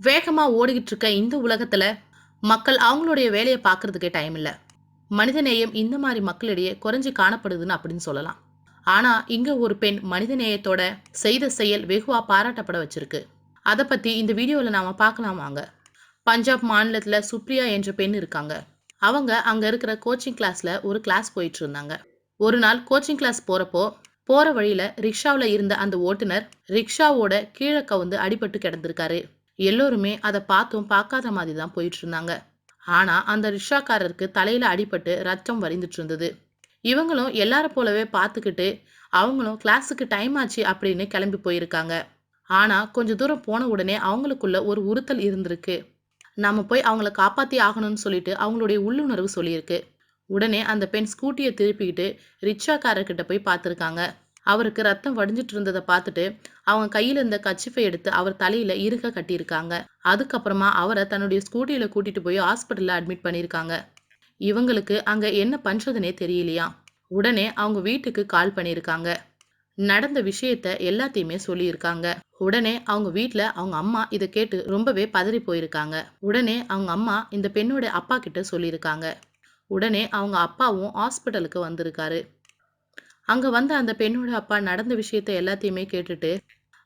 வேகமாக ஓடிக்கிட்டு இருக்க இந்த உலகத்தில் மக்கள் அவங்களுடைய வேலையை பார்க்கறதுக்கே டைம் இல்லை. மனிதநேயம் இந்த மாதிரி மக்களிடையே குறைஞ்சி காணப்படுதுன்னு அப்படின்னு சொல்லலாம். ஆனால் இங்கே ஒரு பெண் மனிதநேயத்தோட செய்த செயல் வெகுவாக பாராட்டப்பட வச்சிருக்கு. அதை பற்றி இந்த வீடியோவில் நாம் பார்க்கலாம் வாங்க. பஞ்சாப் மாநிலத்தில் சுப்ரியா என்ற பெண் இருக்காங்க. அவங்க அங்கே இருக்கிற கோச்சிங் கிளாஸில் ஒரு கிளாஸ் போயிட்டு இருந்தாங்க ஒரு நாள் கோச்சிங் கிளாஸ் போகிறப்போ போகிற வழியில் ரிக்ஷாவில் இருந்த அந்த ஓட்டுநர் ரிக்ஷாவோட கீழே கவுந்து அடிபட்டு கிடந்திருக்காரு. எல்லோருமே அதை பார்த்தும் பார்க்காத மாதிரி தான் போயிட்டு இருந்தாங்க ஆனா அந்த ரிக்ஷாக்காரருக்கு தலையில அடிபட்டு ரத்தம் வரிந்துட்டு இருந்தது இவங்களும் எல்லார போலவே பார்த்துக்கிட்டு அவங்களும் கிளாஸுக்கு டைம் ஆச்சு அப்படின்னு கிளம்பி போயிருக்காங்க. ஆனா கொஞ்ச தூரம் போன உடனே அவங்களுக்குள்ள ஒரு உறுத்தல் இருந்திருக்கு. நாம போய் அவங்கள காப்பாத்தி ஆகணும்னு சொல்லிட்டு அவங்களுடைய உள்ளுணர்வு சொல்லியிருக்கு. உடனே அந்த பெண் ஸ்கூட்டியை திருப்பிக்கிட்டு ரிக்ஷாக்காரர்கிட்ட போய் பார்த்துருக்காங்க. அவருக்கு ரத்தம் வடிஞ்சிட்டு இருந்ததை பார்த்துட்டு அவங்க கையில் இருந்த கச்சிஃபை எடுத்து அவர் தலையில் இருக கட்டியிருக்காங்க. அதுக்கப்புறமா அவரை தன்னுடைய ஸ்கூட்டியில் கூட்டிகிட்டு போய் ஹாஸ்பிட்டலில் அட்மிட் பண்ணியிருக்காங்க. இவங்களுக்கு அங்கே என்ன பண்ணுறதுனே தெரியலையா? உடனே அவங்க வீட்டுக்கு கால் பண்ணியிருக்காங்க. நடந்த விஷயத்த எல்லாத்தையுமே சொல்லியிருக்காங்க. உடனே அவங்க வீட்டில் அவங்க அம்மா இதை கேட்டு ரொம்பவே பதறி போயிருக்காங்க. உடனே அவங்க அம்மா இந்த பெண்ணோட அப்பா கிட்ட சொல்லியிருக்காங்க. உடனே அவங்க அப்பாவும் ஹாஸ்பிட்டலுக்கு வந்திருக்காரு. அங்க வந்த அந்த பெண்ணோட அப்பா நடந்த விஷயத்த எல்லாத்தையுமே கேட்டுட்டு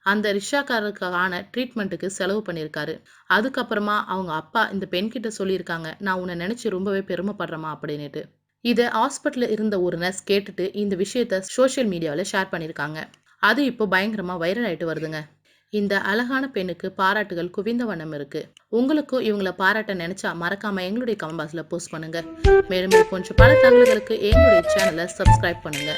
அந்த ரிக்ஷாக்காரருக்கான ட்ரீட்மெண்ட்டுக்கு செலவு பண்ணியிருக்காரு. அதுக்கப்புறமா அவங்க அப்பா இந்த பெண்கிட்ட சொல்லியிருக்காங்க. நான் உன்னை நினைச்சு ரொம்பவே பெருமைப்படுறேமா அப்படின்னுட்டு. இதை ஹாஸ்பிட்டலில் இருந்த ஒரு நர்ஸ் கேட்டுட்டு இந்த விஷயத்த சோஷியல் மீடியாவில் ஷேர் பண்ணியிருக்காங்க. அது இப்போ பயங்கரமாக வைரல் ஆயிட்டு வருதுங்க. இந்த அழகான பெண்ணுக்கு பாராட்டுகள் குவிந்த வண்ணம் இருக்கு. உங்களுக்கும் இவங்கள பாராட்ட நினைச்சா மறக்காம எங்களுடைய கமெண்ட் பாக்ஸ்ல போஸ்ட் பண்ணுங்க. மேலும் போன்ற பல தகவல்களுக்கு எங்களுடைய சேனலை சப்ஸ்கிரைப் பண்ணுங்க.